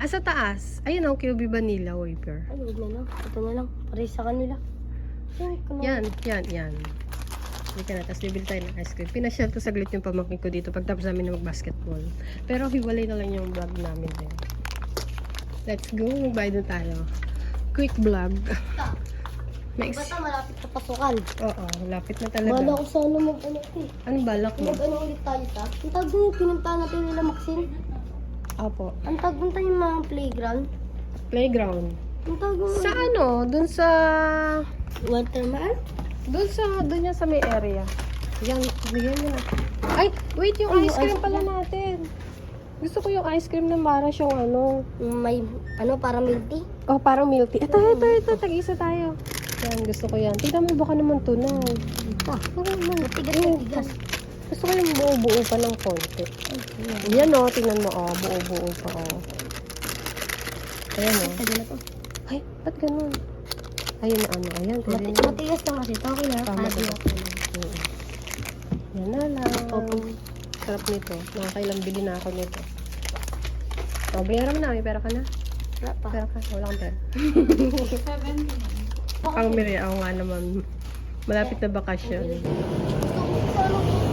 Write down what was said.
Ah, sa taas. Ayun ang QB Vanilla Wafer. Ay, huwag na lang. Ito na lang. Pare sa kanila. Ay. Yan, yan, yan. Hindi ka na, tapos bibili tayo ng ice cream. Pinasyal ko saglit yung pamangkin ko dito pagtapos namin na mag-basketball. Pero hiwalay na lang yung vlog namin din. Let's go, magbayad na tayo. Quick vlog. May Basta malapit sa pasukan. Oo, lapit na Bala talaga. ko sana mag-ano eh. Anong balak mo? Mag-ano ulit tayo ta. Ang tawag yung pinuntahan natin nila Maxine. Apo. Ang tawag doon tayo mga playground. Playground. Ang tawag doon. Sa ano? Dun sa... Waterman? Dun sa... Dun yan sa may area. Yan, mo na. Ay, wait, yung Ay, ice cream pala natin. Gusto ko yung ice cream na para siyang ano. May, ano, para milk tea. Oh, parang milk tea. Ito, ito, ito. Tag-isa tayo. Yan, gusto ko yan. Tignan mo baka naman tunaw. Ah, Oo naman. matigas na tigas. Gusto ko yung buo-buo pa ng konti. Yan o, tingnan mo o. Buo-buo pa o. Ayan o. Pwede na to. Ay, ba't ganun? Ayun ano. Ayan, pwede Mati na. matigas lang kasi. Okay na. Tama ba? okay na. Lang. Opo. Sarap nito. Nakakailang bili na ako nito. O, bayaran mo na. May pera ka na? Wala pa. Pera ka? Wala kang pera. Pang miri ako nga naman. Malapit na bakasyon. Gusto ko